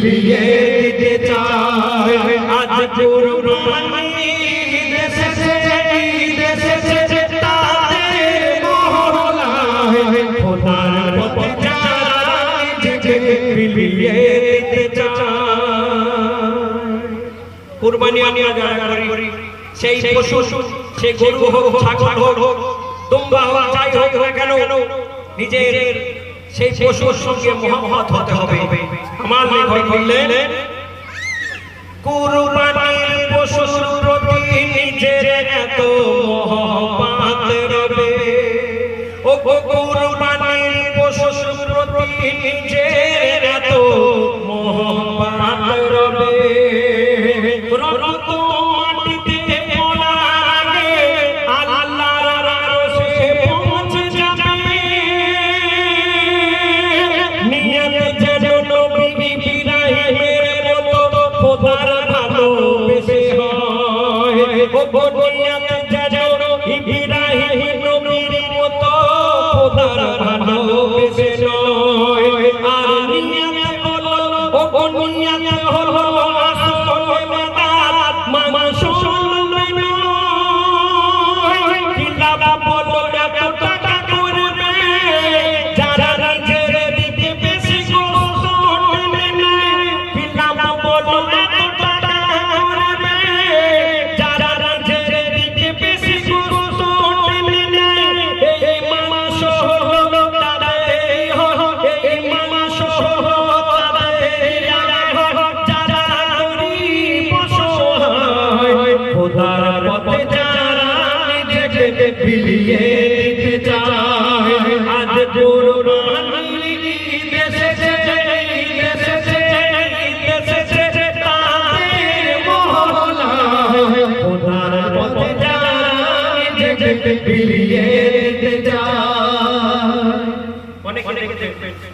বিলিয়ে দিতে পশু, সে গরু হোক, ছাগল হোক তোমরা হোক, যাই হোক না কেন, নিজের সেই পশুর সঙ্গে মহম্মত হতে হবে। আমার লেখক বললেন কুরবানির পশুর প্রতি নিজের এত মহব্বত রবে। ও কুরবানির পশুর প্রতি নিজের এত মহব্বত রবে। রক্ত হয় ও নিয়ত যেন ইব্রাহিম নবীর মতো খোদার ভালোবেসে ফিরিয়ে অনেকে দেখবেন।